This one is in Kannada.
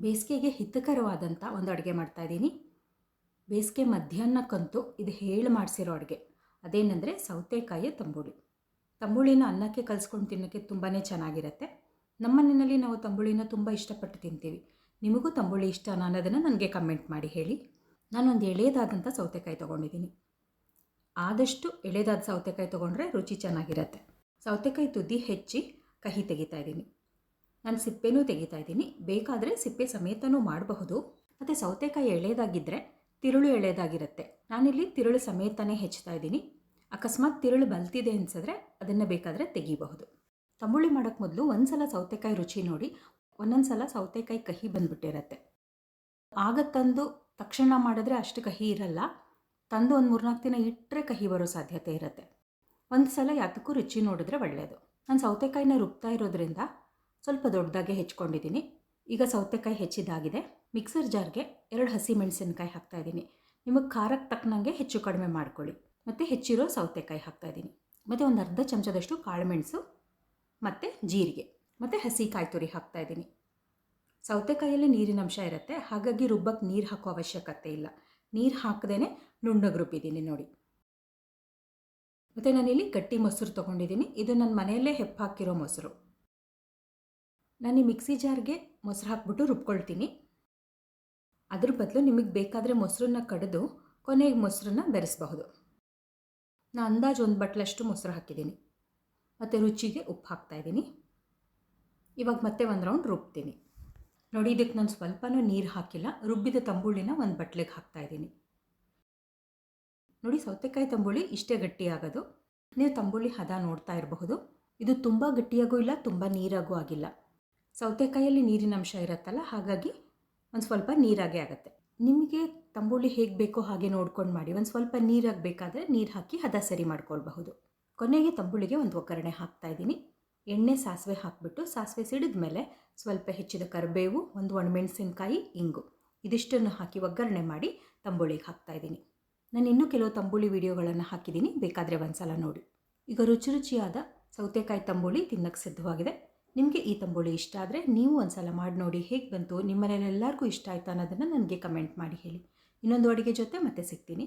ಬೇಸಿಗೆಗೆ ಹಿತಕರವಾದಂಥ ಒಂದು ಅಡುಗೆ ಮಾಡ್ತಾಯಿದ್ದೀನಿ ಬೇಸಿಗೆ ಮಧ್ಯಾಹ್ನಕ್ಕಂತೂ ಇದು ಹೇಳಿ ಮಾಡಿಸಿರೋ ಅಡುಗೆ. ಅದೇನೆಂದರೆ ಸೌತೆಕಾಯಿಯ ತಂಬುಳಿ. ತಂಬುಳಿನ ಅನ್ನಕ್ಕೆ ಕಲಿಸ್ಕೊಂಡು ತಿನ್ನೋಕ್ಕೆ ತುಂಬಾ ಚೆನ್ನಾಗಿರುತ್ತೆ. ನಮ್ಮ ಮನೆಯಲ್ಲಿ ನಾವು ತಂಬುಳಿನ ತುಂಬ ಇಷ್ಟಪಟ್ಟು ತಿಂತೀವಿ. ನಿಮಗೂ ತಂಬುಳಿ ಇಷ್ಟ ಅನ್ನೋದನ್ನು ನನಗೆ ಕಮೆಂಟ್ ಮಾಡಿ ಹೇಳಿ. ನಾನೊಂದು ಎಳೆಯದಾದಂಥ ಸೌತೆಕಾಯಿ ತೊಗೊಂಡಿದ್ದೀನಿ. ಆದಷ್ಟು ಎಳೆದಾದ ಸೌತೆಕಾಯಿ ತೊಗೊಂಡ್ರೆ ರುಚಿ ಚೆನ್ನಾಗಿರುತ್ತೆ. ಸೌತೆಕಾಯಿ ತುದಿ ಹೆಚ್ಚಿ ಕಹಿ ತೆಗಿತಾ ಇದ್ದೀನಿ. ನಾನು ಸಿಪ್ಪೆನೂ ತೆಗಿತಾ ಇದ್ದೀನಿ. ಬೇಕಾದರೆ ಸಿಪ್ಪೆ ಸಮೇತನೂ ಮಾಡಬಹುದು. ಮತ್ತು ಸೌತೆಕಾಯಿ ಎಳೆಯದಾಗಿದ್ದರೆ ತಿರುಳು ಎಳೆದಾಗಿರುತ್ತೆ ನಾನಿಲ್ಲಿ ತಿರುಳು ಸಮೇತನೇ ಹೆಚ್ಚುತ್ತಾ ಇದ್ದೀನಿ. ಅಕಸ್ಮಾತ್ ತಿರುಳು ಬಲ್ತಿದೆ ಅನಿಸಿದ್ರೆ ಅದನ್ನು ಬೇಕಾದರೆ ತೆಗಿಬಹುದು. ತಂಬುಳಿ ಮಾಡೋಕ್ಕೆ ಮೊದಲು ಒಂದು ಸಲ ಸೌತೆಕಾಯಿ ರುಚಿ ನೋಡಿ. ಒಂದೊಂದು ಸಲ ಸೌತೆಕಾಯಿ ಕಹಿ ಬಂದುಬಿಟ್ಟಿರತ್ತೆ. ಆಗ ತಂದು ತಕ್ಷಣ ಮಾಡಿದ್ರೆ ಅಷ್ಟು ಕಹಿ ಇರಲ್ಲ. ತಂದು ಒಂದು ಮೂರ್ನಾಲ್ಕು ದಿನ ಇಟ್ಟರೆ ಕಹಿ ಬರೋ ಸಾಧ್ಯತೆ ಇರುತ್ತೆ. ಒಂದು ಸಲ ಯಾತಕ್ಕೂ ರುಚಿ ನೋಡಿದ್ರೆ ಒಳ್ಳೆಯದು ನಾನು ಸೌತೆಕಾಯಿನ ರುಬ್ತಾ ಇರೋದ್ರಿಂದ ಸ್ವಲ್ಪ ದೊಡ್ಡದಾಗೆ ಹೆಚ್ಕೊಂಡಿದ್ದೀನಿ. ಈಗ ಸೌತೆಕಾಯಿ ಹೆಚ್ಚಿದ್ದಾಗಿದೆ ಮಿಕ್ಸರ್ ಜಾರ್ಗೆ ಎರಡು ಹಸಿ ಮೆಣಸಿನ್ಕಾಯಿ ಹಾಕ್ತಾಯಿದ್ದೀನಿ ನಿಮಗೆ ಖಾರಕ್ಕೆ ತಕ್ಕನಂಗೆ ಹೆಚ್ಚು ಕಡಿಮೆ ಮಾಡ್ಕೊಳ್ಳಿ. ಮತ್ತು ಹೆಚ್ಚಿರೋ ಸೌತೆಕಾಯಿ ಹಾಕ್ತಾಯಿದ್ದೀನಿ ಮತ್ತು ಒಂದು ಅರ್ಧ ಚಮಚದಷ್ಟು ಕಾಳುಮೆಣಸು ಮತ್ತು ಜೀರಿಗೆ ಮತ್ತು ಹಸಿ ಕಾಯಿ ತುರಿ ಹಾಕ್ತಾಯಿದ್ದೀನಿ ಸೌತೆಕಾಯಲ್ಲಿ ನೀರಿನ ಅಂಶ ಇರುತ್ತೆ. ಹಾಗಾಗಿ ರುಬ್ಬಕ್ಕೆ ನೀರು ಹಾಕೋ ಅವಶ್ಯಕತೆ ಇಲ್ಲ. ನೀರು ಹಾಕದೇ ನುಣ್ಣಗೆ ರುಬ್ಬಿದ್ದೀನಿ ನೋಡಿ. ಮತ್ತು ನಾನಿಲ್ಲಿ ಗಟ್ಟಿ ಮೊಸರು ತೊಗೊಂಡಿದ್ದೀನಿ. ಇದು ನನ್ನ ಮನೆಯಲ್ಲೇ ಹೆಪ್ಪಾಕಿರೋ ಮೊಸರು. ನಾನು ಈ ಮಿಕ್ಸಿ ಜಾರ್ಗೆ ಮೊಸರು ಹಾಕ್ಬಿಟ್ಟು ರುಬ್ಕೊಳ್ತೀನಿ. ಅದ್ರ ಬದಲು ನಿಮಗೆ ಬೇಕಾದರೆ ಮೊಸರನ್ನ ಕಡಿದು ಕೊನೆಗೆ ಮೊಸರನ್ನ ಬೆರೆಸಬಹುದು. ನಾನು ಅಂದಾಜು ಒಂದು ಬಟ್ಲಷ್ಟು ಮೊಸರು ಹಾಕಿದ್ದೀನಿ ಮತ್ತು ರುಚಿಗೆ ಉಪ್ಪು ಹಾಕ್ತಾಯಿದ್ದೀನಿ ಇವಾಗ ಮತ್ತೆ ಒಂದು ರೌಂಡ್ ರುಬ್ತೀನಿ. ನೋಡಿ ಇದಕ್ಕೆ ನಾನು ಸ್ವಲ್ಪನೂ ನೀರು ಹಾಕಿಲ್ಲ. ರುಬ್ಬಿದ ತಂಬುಳಿನ ಒಂದು ಬಟ್ಲಿಗೆ ಹಾಕ್ತಾಯಿದ್ದೀನಿ ನೋಡಿ, ಸೌತೆಕಾಯಿ ತಂಬುಳಿ ಇಷ್ಟೇ ಗಟ್ಟಿಯಾಗೋದು ನೀವು ತಂಬುಳಿ ಹದ ನೋಡ್ತಾ ಇರಬಹುದು. ಇದು ತುಂಬ ಗಟ್ಟಿಯಾಗೂ ಇಲ್ಲ, ತುಂಬ ನೀರಾಗೂ ಆಗಿಲ್ಲ. ಸೌತೆಕಾಯಲ್ಲಿ ನೀರಿನ ಅಂಶ ಇರುತ್ತಲ್ಲ, ಹಾಗಾಗಿ ಒಂದು ಸ್ವಲ್ಪ ನೀರಾಗೆ ಆಗುತ್ತೆ. ನಿಮಗೆ ತಂಬುಳಿ ಹೇಗೆ ಬೇಕೋ ಹಾಗೆ ನೋಡ್ಕೊಂಡು ಮಾಡಿ. ಒಂದು ಸ್ವಲ್ಪ ನೀರಾಗಿ ಬೇಕಾದರೆ ನೀರು ಹಾಕಿ ಹದ ಸರಿ ಮಾಡ್ಕೊಳ್ಬಹುದು. ಕೊನೆಗೆ ತಂಬುಳಿಗೆ ಒಂದು ಒಗ್ಗರಣೆ ಹಾಕ್ತಾಯಿದ್ದೀನಿ ಎಣ್ಣೆ, ಸಾಸಿವೆ ಹಾಕಿಬಿಟ್ಟು ಸಾಸಿವೆ ಸಿಡಿದ ಮೇಲೆ ಸ್ವಲ್ಪ ಹೆಚ್ಚಿದ ಕರಿಬೇವು, ಒಂದು ಒಣಮೆಣಸಿನಕಾಯಿ, ಇಂಗು. ಇದಿಷ್ಟನ್ನು ಹಾಕಿ ಒಗ್ಗರಣೆ ಮಾಡಿ ತಂಬುಳಿಗೆ ಹಾಕ್ತಾಯಿದ್ದೀನಿ ನಾನು ಇನ್ನೂ ಕೆಲವು ತಂಬುಳಿ ವಿಡಿಯೋಗಳನ್ನು ಹಾಕಿದ್ದೀನಿ. ಬೇಕಾದರೆ ಒಂದು ಸಲ ನೋಡಿ. ಈಗ ರುಚಿ ರುಚಿಯಾದ ಸೌತೆಕಾಯಿ ತಂಬುಳಿ ತಿನ್ನಕ್ಕೆ ಸಿದ್ಧವಾಗಿದೆ. ನಿಮಗೆ ಈ ತಂಬುಳಿ ಇಷ್ಟ ಆದರೆ ನೀವು ಒಂದು ಸಲ ಮಾಡಿ ನೋಡಿ ಹೇಗೆ ಬಂತು ನಿಮ್ಮ ಮನೇಲೆಲ್ಲರಿಗೂ ಇಷ್ಟ ಆಯ್ತಾ ಅನ್ನೋದನ್ನು ನನಗೆ ಕಮೆಂಟ್ ಮಾಡಿ ಹೇಳಿ. ಇನ್ನೊಂದು ಅಡುಗೆ ಜೊತೆ ಮತ್ತೆ ಸಿಗ್ತೀನಿ.